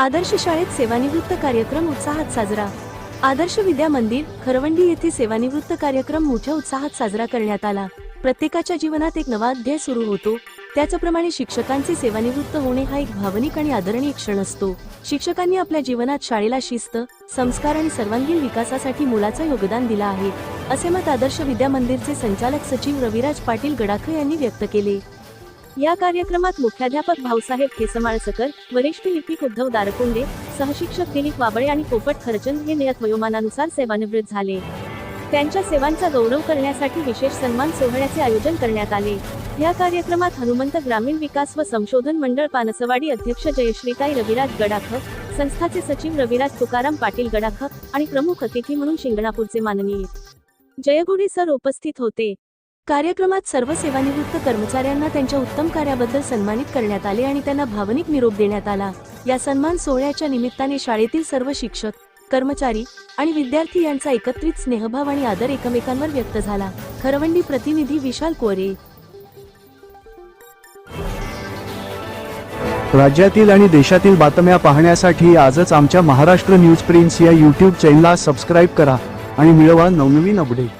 आदर्श शाळेत सेवानिवृत्त कार्यक्रम उत्साहात साजरा. आदर्श विद्या मंदिर खरवंडी येथे सेवानिवृत्त कार्यक्रम मोठ्या उत्साहात साजरा करण्यात आला. प्रत्येकाच्या जीवनात एक नवा अध्याय सुरू होतो. त्याचप्रमाणे शिक्षकांचे सेवानिवृत्त होणे हा एक भावनिक आणि आदरणीय क्षण असतो. शिक्षकांनी आपल्या जीवनात शाळेला शिस्त संस्कार आणि सर्वांगीण विकासासाठी मोलाचं योगदान दिलं आहे असे मत आदर्श विद्या मंदिरचे संचालक सचिव रविराज पाटील गडाखे यांनी व्यक्त केले. या कार्यक्रमात मुख्याध्यापक भाऊसाहेब खेसमाळसकर वरिष्ठ लिपिक उद्धव दारकुंडे सहशिक्षक दिलीप वाबळे आणि पोपट खरचंद हे नियत वयोमानानुसार सेवानिवृत्त झाले. त्यांच्या सेवांचा गौरव करण्यासाठी विशेष सन्मान सोहळ्याचे आयोजन करण्यात आले. या कार्यक्रमात हनुमंत ग्रामीण विकास व संशोधन मंडळ पानसवाडी अध्यक्ष जयश्रीताई रविराज गडाख संस्थाचे सचिव रविराज तुकाराम पाटील गडाख आणि प्रमुख अतिथी म्हणून शिंगणापूरचे माननीय जयगुडी सर उपस्थित होते. कार्यक्रमात सर्व सेवानिवृत्त कर्मचाऱ्यांना त्यांच्या उत्तम कार्याबद्दल सन्मानित करण्यात आले आणि त्यांना भावनिक निरोप देण्यात आला. या सन्मान सोहळ्याच्या निमित्ताने शाळेतील सर्व शिक्षक कर्मचारी आणि विद्यार्थी यांचा एकत्रित स्नेहभाव आणि आदर एकमेकांवर व्यक्त झाला. खरवंडी प्रतिनिधी विशाल कोरे. राज्यातील आणि देशातील बातम्या पाहण्यासाठी आजच आमच्या महाराष्ट्र न्यूज प्रिन्स या यूट्यूब चॅनलला सबस्क्राईब करा आणि मिळवा नवनवीन अपडेट